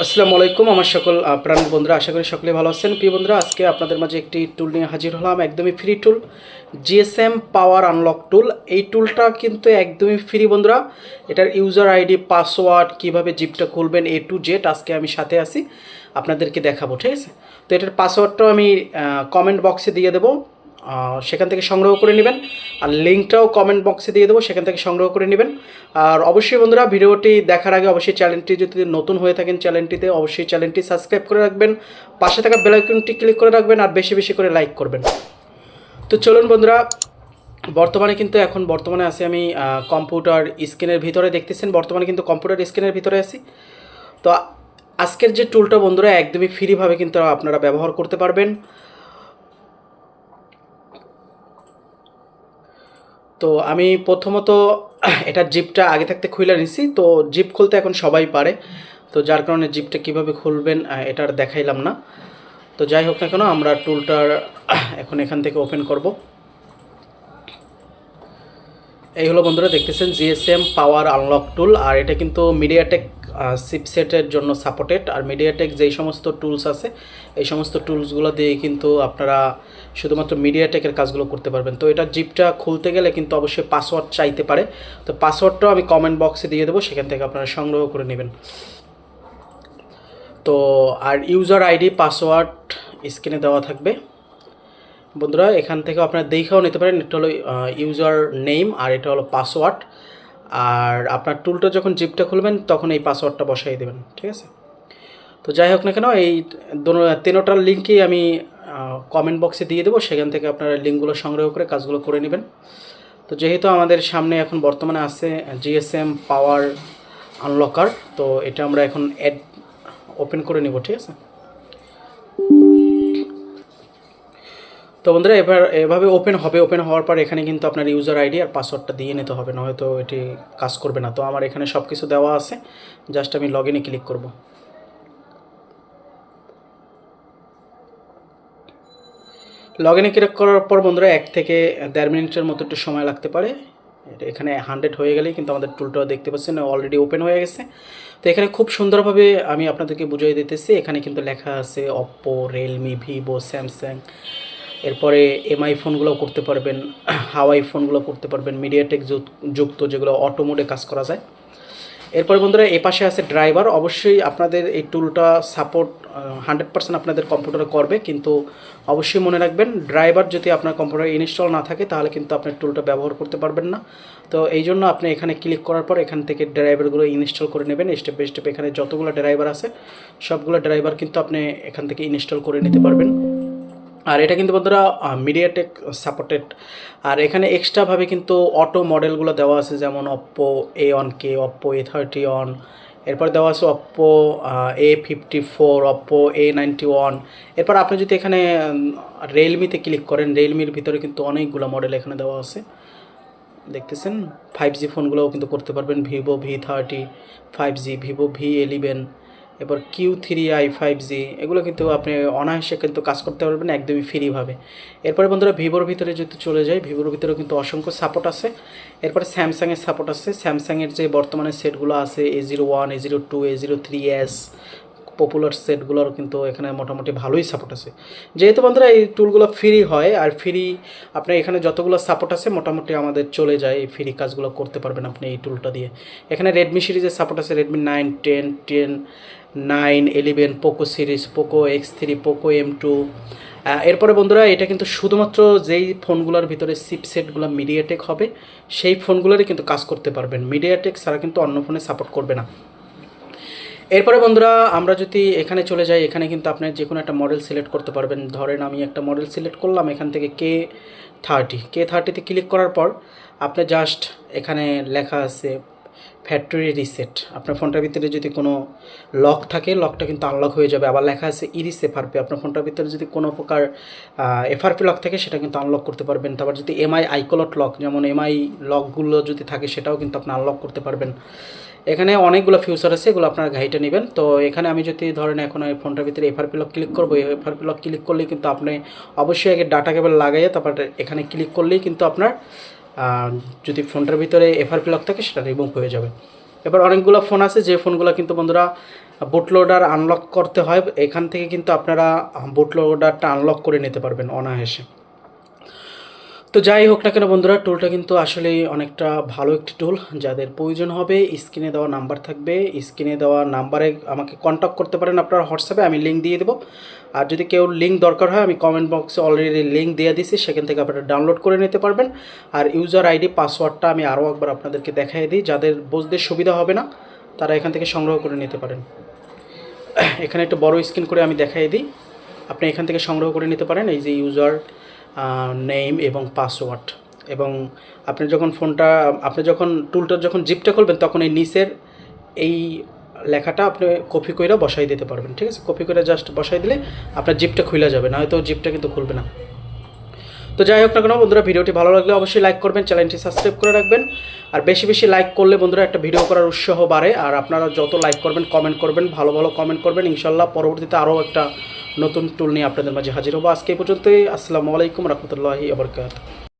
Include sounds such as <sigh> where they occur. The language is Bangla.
আসসালামু আলাইকুম, আমার সকল প্রাণ বন্ধুরা, আশা করি সকলে ভালো আছেন। প্রিয় বন্ধুরা, আজকে আপনাদের মাঝে একটি টুল নিয়ে হাজির হলাম, একদমই free tool GSM power unlock tool এই টুলটা কিন্তু একদমই ফ্রি বন্ধুরা। এটার ইউজার আইডি পাসওয়ার্ড কীভাবে জিপটা খুলবেন এ টু জেড আজকে আমি সাথে আসি আপনাদেরকে দেখাবো, ঠিক আছে? তো এটার পাসওয়ার্ডটাও আমি কমেন্ট বক্সে দিয়ে দেবো। সেখান থেকে সংগ্রহ করে নেবেন। আর লিঙ্কটাও কমেন্ট বক্সে দিয়ে দেবো, সেখান থেকে সংগ্রহ করে নেবেন। আর অবশ্যই বন্ধুরা, ভিডিওটি দেখার আগে অবশ্যই চ্যানেলটি যদি নতুন হয়ে থাকেন চ্যানেলটিতে অবশ্যই চ্যানেলটি সাবস্ক্রাইব করে রাখবেন। পাশে থাকা বেলাইকনটি ক্লিক করে রাখবেন আর বেশি বেশি করে লাইক করবেন। তো চলুন বন্ধুরা, বর্তমানে কিন্তু এখন বর্তমানে আছি আমি কম্পিউটার স্ক্রিনের ভিতরে। দেখতেছেন, বর্তমানে কিন্তু কম্পিউটার স্ক্রিনের ভিতরে আছি। তো আজকের যে টুলটা বন্ধুরা, একদমই ফ্রিভাবে কিন্তু আপনারা ব্যবহার করতে পারবেন। তো আমি প্রথমত <clears throat> এটার জিপটা আগে থাকতে খুলে নিছি, তো জিপ খুলতে এখন সবাই পারে। তো যার কারণে জিপটা কীভাবে খুলবেন এটার দেখাইলাম না। তো যাই হোক না কেন, আমরা টুলটার <clears throat> এখন এখান থেকে ওপেন করব। এই হলো বন্ধুরা, দেখতেছেন জিএসএম পাওয়ার আনলক টুল, আর এটা কিন্তু মিডিয়াটেক সিপসেটের জন্য সাপোর্টেড আর মিডিয়াটেক যেই সমস্ত টুলস আছে, এই সমস্ত টুলসগুলো দিয়ে কিন্তু আপনারা শুধুমাত্র মিডিয়াটেকের কাজগুলো করতে পারবেন। তো এটা জিপটা খুলতে গেলে কিন্তু অবশ্যই পাসওয়ার্ড চাইতে পারে। তো পাসওয়ার্ডটাও আমি কমেন্ট বক্সে দিয়ে দেবো, সেখান থেকে আপনারা সংগ্রহ করে নেবেন। তো আর ইউজার আইডি পাসওয়ার্ড স্ক্রিনে দেওয়া থাকবে। বন্ধুরা, এখান থেকে আপনারা দেখেও নিতে পারেন, এটা হলো ইউজার নেম আর এটা হলো পাসওয়ার্ড আর আপনার টুলটা যখন জিপটা খুলবেন, তখন এই পাসওয়ার্ডটা বসাই দেবেন, ঠিক আছে? তো যাই হোক না কেন, এই তিনোটার লিঙ্কই আমি কমেন্ট বক্সে দিয়ে দেবো, সেখান থেকে আপনারা লিঙ্কগুলো সংগ্রহ করে কাজগুলো করে নেবেন। তো যেহেতু আমাদের সামনে এখন বর্তমানে আছে জিএসএম পাওয়ার আনলকার তো এটা আমরা এখন অ্যাড ওপেন করে নিব, ঠিক আছে? তো বন্ধুরা, এবার এভাবে ওপেন হবে ওপেন হওয়ার পর এখানে কিন্তু আপনার ইউজার আইডি আর পাসওয়ার্ডটা দিয়ে নিতে হবে না হয়তো এটি কাজ করবে না। তো আমার এখানে সব কিছু দেওয়া আছে জাস্ট আমি লগ ইনে ক্লিক করব। লগ ইনে ক্লিক করার পর বন্ধুরা, এক থেকে দেড় মিনিটের মতো একটু সময় লাগতে পারে। এখানে হান্ড্রেড হয়ে গেলেই কিন্তু আমাদের টুলটাও দেখতে পাচ্ছেন অলরেডি ওপেন হয়ে গেছে। তো এখানে খুব সুন্দরভাবে আমি আপনাদেরকে বুঝিয়ে দিতেছি, এখানে কিন্তু লেখা আছে অপ্পো রিয়েলমি ভিভো স্যামসাং এরপরে এমআই ফোনগুলো করতে পারবেন হাওয়াই ফোনগুলো করতে পারবেন মিডিয়াটেক যুক্ত যেগুলো অটো মোডে কাজ করা যায়। এরপরে বন্ধুরা, এ পাশে আছে ড্রাইভার অবশ্যই আপনাদের এই টুলটা সাপোর্ট হান্ড্রেড পার্সেন্ট আপনাদের কম্পিউটারে করবে, কিন্তু অবশ্যই মনে রাখবেন ড্রাইভার যদি আপনার কম্পিউটারে ইনস্টল না থাকে, তাহলে কিন্তু আপনার টুলটা ব্যবহার করতে পারবেন না। তো এই জন্য আপনি এখানে ক্লিক করার পর এখান থেকে ড্রাইভারগুলো ইনস্টল করে নেবেন। স্টেপ বাই স্টেপ এখানে যতগুলো ড্রাইভার আছে, সবগুলো ড্রাইভার কিন্তু আপনি এখান থেকে ইনস্টল করে নিতে পারবেন। আর এটা কিন্তু বন্ধুরা মিডিয়াটেক সাপোর্টেড আর এখানে এক্সট্রাভাবে কিন্তু অটো মডেলগুলো দেওয়া আছে, যেমন Oppo A one K Oppo A thirty one এরপর দেওয়া আছে Oppo A fifty four Oppo A ninety one এরপর আপনি যদি এখানে রিয়েলমিতে ক্লিক করেন রিয়েলমির ভিতরে কিন্তু অনেকগুলো মডেল এখানে দেওয়া আছে। দেখতেছেন? ফাইভ জি ফোনগুলোও কিন্তু করতে পারবেন Vivo V thirty five G Vivo V eleven এবার Q three I five G এগুলো কিন্তু আপনি অনায়াসে কিন্তু কাজ করতে পারবেন একদমই ফ্রিভাবে এরপরে বন্ধুরা ভিভোর ভিতরে যদি চলে যায়, ভিভোর ভিতরে কিন্তু অসংখ্য সাপোর্ট আছে। এরপরে স্যামসাংয়ের সাপোর্ট আছে। স্যামসাংয়ের যে বর্তমানে সেটগুলো আছে A zero one A zero two A zero three S popular সেটগুলোর কিন্তু এখানে মোটামুটি ভালোই সাপোর্ট আছে। যেহেতু বন্ধুরা এই টুলগুলো ফ্রি হয়, আর ফ্রি আপনার এখানে যতগুলো সাপোর্ট আছে, মোটামুটি আমাদের চলে যায়। এই ফ্রি কাজগুলো করতে পারবেন আপনি এই টুলটা দিয়ে। এখানে রেডমি সিরিজের সাপোর্ট আছে Redmi nine ten ten nine, eleven, Poco series, Poco X three, Poco M two. এরপরে বন্ধুরা, এটা কিন্তু শুধুমাত্র যেই ফোনগুলোর ভিতরে চিপসেটগুলো মিডিয়াটেক হবে, সেই ফোনগুলোরই কিন্তু কাজ করতে পারবেন। মিডিয়াটেক ছাড়া কিন্তু অন্য ফোনে সাপোর্ট করবে না। এরপরে বন্ধুরা, আমরা যদি এখানে চলে যাই, এখানে কিন্তু আপনি যে কোনো একটা মডেল সিলেক্ট করতে পারবেন। ধরেন আমি একটা মডেল সিলেক্ট করলাম, এখান থেকে কে থার্টি কে থার্টিতে ক্লিক করার পর, আপনি জাস্ট এখানে লেখা আছে ফ্যাক্টরি রিসেট আপনার ফোনটার ভিতরে যদি কোনো লক থাকে লকটা কিন্তু আনলক হয়ে যাবে। আবার লেখা আছে ইরিস এফআরপি আপনার ফোনটার ভিতরে যদি কোনো প্রকার এফআরপি লক থাকে, সেটা কিন্তু আনলক করতে পারবেন। তারপর যদি এমআই আইকলট লক যেমন এমআই লকগুলো যদি থাকে, সেটাও কিন্তু আপনি আনলক করতে পারবেন। এখানে অনেকগুলো ফিউচার আছে, এগুলো আপনারা ঘাইটে নেবেন। তো এখানে আমি যদি ধরেন এখন এই ফোনটার ভিতরে এফআরপি লক ক্লিক করব এফআরপি লক ক্লিক করলেই কিন্তু আপনি অবশ্যই আগে ডাটা কেবল লাগাইয়ে তারপর এখানে ক্লিক করলেই কিন্তু আপনার যদি ফোনটার ভিতরে এফআরপি লক থাকে, সেটা রিমুভ হয়ে যাবে। এবার অনেকগুলো ফোন আছে, যে ফোনগুলো কিন্তু বন্ধুরা বুটলোডার আনলক করতে হয়, এখান থেকে কিন্তু আপনারা বুটলোডারটা আনলক করে নিতে পারবেন অনায়াসে। তো যাই হোক না কেন বন্ধুরা টুলটা কিন্তু আসলেই অনেকটা ভালো একটি টুল যাদের প্রয়োজন হবে স্ক্রিনে দেওয়া নাম্বার থাকবে। স্ক্রিনে দেওয়া নাম্বারে আমাকে কন্ট্যাক্ট করতে পারেন আপনার হোয়াটসঅ্যাপে আমি লিঙ্ক দিয়ে দেবো। আর যদি কেউ লিঙ্ক দরকার হয়, আমি কমেন্ট বক্সে অলরেডি লিঙ্ক দিয়ে দিছি, সেখান থেকে আপনারা ডাউনলোড করে নিতে পারবেন। আর ইউজার আইডি পাসওয়ার্ডটা আমি আরও একবার আপনাদেরকে দেখাই দিই। যাদের বুঝতে সুবিধা হবে না, তারা এখান থেকে সংগ্রহ করে নিতে পারেন। এখানে একটু বড় স্ক্রিন করে আমি দেখাই দিই। আপনি এখান থেকে সংগ্রহ করে নিতে পারেন। এই যে ইউজার নেম এবং পাসওয়ার্ড এবং আপনি যখন ফোনটা, আপনি যখন টুলটার যখন জিপটা খুলবেন, তখন এই নিচের এই লেখাটা আপনি কপি করে বসাই দিতে পারবেন, ঠিক আছে? কপি করে জাস্ট বসাই দিলে আপনার জিপটা খুলে যাবে না হয়তো জিপটা কিন্তু খুলবে না। তো যাই হোক না কেন, বন্ধুরা ভিডিওটি ভালো লাগলে অবশ্যই লাইক করবেন চ্যানেলটি সাবস্ক্রাইব করে রাখবেন। আর বেশি বেশি লাইক করলে, বন্ধুরা, একটা ভিডিও করার উৎসাহ বাড়ে। আর আপনারা যত লাইক করবেন কমেন্ট করবেন, ভালো ভালো কমেন্ট করবেন, ইনশাল্লাহ পরবর্তীতে আরও একটা নতুন টুল নিয়ে আপনাদের মাঝে হাজির হব। আজকে পর্যন্তই। আসসালামু আলাইকুম রহমতুল্লাহি আবরকাত